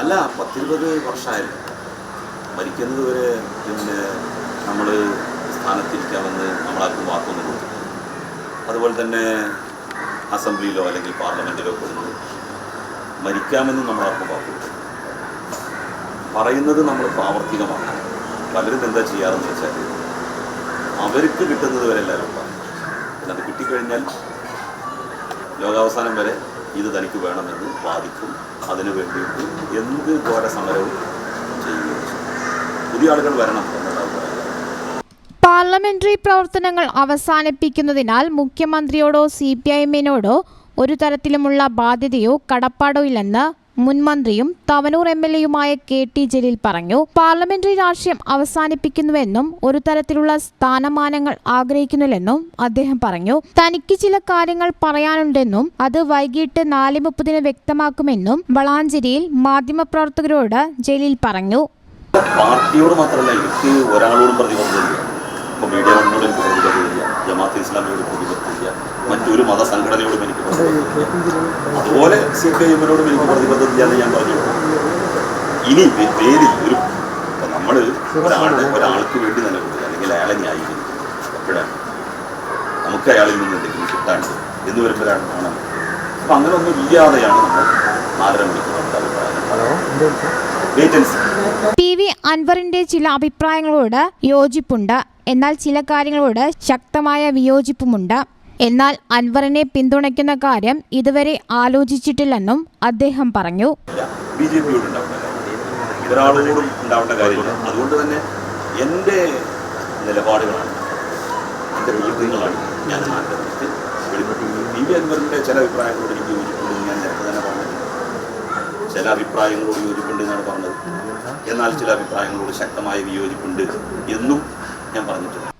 അല്ല പത്തിരുപത് വർഷമായിരുന്നു. മരിക്കുന്നത് വരെ പിന്നെ നമ്മൾ സ്ഥാനത്തിരിക്കാമെന്ന് നമ്മളാർക്കും വാക്കൊന്നും കൊടുത്തു അതുപോലെ തന്നെ അസംബ്ലിയിലോ അല്ലെങ്കിൽ പാർലമെന്റിലോ കൊടുക്കുന്നത് മരിക്കാമെന്നും നമ്മളാർക്കും വാക്ക് കൊടുത്തു പറയുന്നത് നമ്മൾ പ്രാവർത്തികമാണ് പലരും എന്താ ചെയ്യാറെന്ന് വെച്ചാൽ അവർക്ക് കിട്ടുന്നത് വരെ എല്ലാവരും പറയും അത് കിട്ടിക്കഴിഞ്ഞാൽ ലോകാവസാനം വരെ ഇത് തനിക്ക് വേണമെന്ന് വാദിക്കും. അതിനു വേണ്ടിയിട്ട് എന്ത് ഘോര സമരവും ചെയ്യുകയും പുതിയ ആളുകൾ വരണം എന്നുള്ള അഭിപ്രായം. പാർലമെന്ററി പ്രവർത്തനങ്ങൾ അവസാനിപ്പിക്കുന്നതിനാൽ മുഖ്യമന്ത്രിയോടോ സി പി ഐ എമ്മിനോടോ ഒരു തരത്തിലുമുള്ള ബാധ്യതയോ കടപ്പാടോ ഇല്ലെന്ന് മുൻമന്ത്രിയും തവനൂർ എം എൽ എയുമായ കെ ടി ജലീൽ പറഞ്ഞു പാർലമെന്ററി രാഷ്ട്രീയം അവസാനിപ്പിക്കുന്നുവെന്നും ഒരു തരത്തിലുള്ള സ്ഥാനമാനങ്ങൾ ആഗ്രഹിക്കുന്നില്ലെന്നും അദ്ദേഹം പറഞ്ഞു. തനിക്ക് ചില കാര്യങ്ങൾ പറയാനുണ്ടെന്നും അത് വൈകിട്ട് നാല് മുപ്പതിന് വ്യക്തമാക്കുമെന്നും വളാഞ്ചേരിയിൽ മാധ്യമപ്രവർത്തകരോട് ജലീൽ പറഞ്ഞു. പാർട്ടിയോട് മാത്രമല്ല എനിക്ക് ഒരാളോടും പ്രതിബദ്ധതയില്ല. ഇപ്പോൾ മീഡിയ ഇസ്ലാമിയോട് മറ്റൊരു മതസംഘടനയോടും എനിക്ക് അതുപോലെ സി പി ഐ എമ്മിനോടും എനിക്ക് പ്രതിബദ്ധതയാണ് ഞാൻ പറഞ്ഞു. ഇനി പേര് പേരിൽ ഒരു ഇപ്പം നമ്മൾ ഒരാളുടെ ഒരാൾക്ക് വേണ്ടി നിലകൊള്ളുക അല്ലെങ്കിൽ അയാളെ ന്യായീകരിക്കുക. എപ്പോഴാണ് നമുക്ക് അയാളിൽ നിന്ന് എന്തെങ്കിലും കിട്ടാണ്ട് എന്ന് വരുമ്പോഴാണ് ആണ് അപ്പം അങ്ങനെ ഒന്നും ഇല്ലാതെയാണ് നമ്മൾ നാലര മണിക്കൂർ നമ്മുടെ അഭിപ്രായം? വെയിറ്റ് പി വി അൻവറിന്റെ ചില അഭിപ്രായങ്ങളോട് യോജിപ്പുണ്ട്. എന്നാൽ ചില കാര്യങ്ങളോട് ശക്തമായ വിയോജിപ്പുമുണ്ട്. എന്നാൽ അൻവറിനെ പിന്തുണയ്ക്കുന്ന കാര്യം ഇതുവരെ ആലോചിച്ചിട്ടില്ലെന്നും അദ്ദേഹം പറഞ്ഞു. അതുകൊണ്ട് തന്നെ എന്റെ ഞാൻ ചില അഭിപ്രായങ്ങളോട് ഞാൻ പറഞ്ഞിട്ടുണ്ട് ചില അഭിപ്രായങ്ങളോട് യോജിപ്പുണ്ട് എന്നാണ് പറഞ്ഞത്. എന്നാൽ ചില അഭിപ്രായങ്ങളോട് ശക്തമായി വിയോജിപ്പുണ്ട് എന്നും ഞാൻ പറഞ്ഞിട്ടുണ്ട്.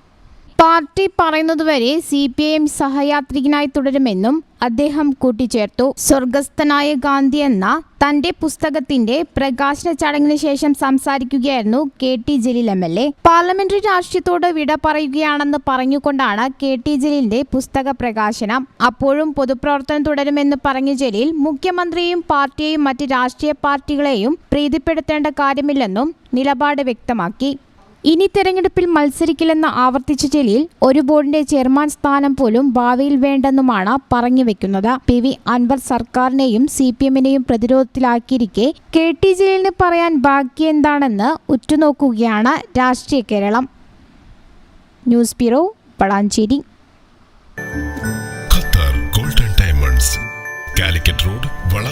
പാർട്ടി പറയുന്നതുവരെ സി പി ഐ എം സഹയാത്രികനായി തുടരുമെന്നും അദ്ദേഹം കൂട്ടിച്ചേർത്തു. സ്വർഗസ്ഥനായ ഗാന്ധി എന്ന തന്റെ പുസ്തകത്തിന്റെ പ്രകാശന ചടങ്ങിന് ശേഷം സംസാരിക്കുകയായിരുന്നു K T Jaleel M L A. Parliamentary രാഷ്ട്രീയത്തോട് വിട പറയുകയാണെന്ന് പറഞ്ഞുകൊണ്ടാണ് കെ ടി ജലീലിന്റെ പുസ്തക പ്രകാശനം. അപ്പോഴും പൊതുപ്രവർത്തനം തുടരുമെന്ന് പറഞ്ഞ ജലീൽ മുഖ്യമന്ത്രിയെയും പാർട്ടിയെയും മറ്റ് രാഷ്ട്രീയ പാർട്ടികളെയും പ്രീതിപ്പെടുത്തേണ്ട കാര്യമില്ലെന്നും നിലപാട് വ്യക്തമാക്കി. ഇനി തെരഞ്ഞെടുപ്പിൽ മത്സരിക്കില്ലെന്ന് ആവർത്തിച്ച ജലീൽ ഒരു ബോർഡിന്റെ ചെയർമാൻ സ്ഥാനം പോലും ഭാവിയിൽ വേണ്ടെന്നുമാണ് പറഞ്ഞു വെക്കുന്നത് പി വി അൻവർ സർക്കാരിനെയും സി പി എമ്മിനെയും പ്രതിരോധത്തിലാക്കിയിരിക്കെ കെ ടി ജലീലിന് പറയാൻ ബാക്കി എന്താണെന്ന് ഉറ്റുനോക്കുകയാണ് രാഷ്ട്രീയ Keralam. News bureau Valanchery. Qatar golden diamonds Calicut road വള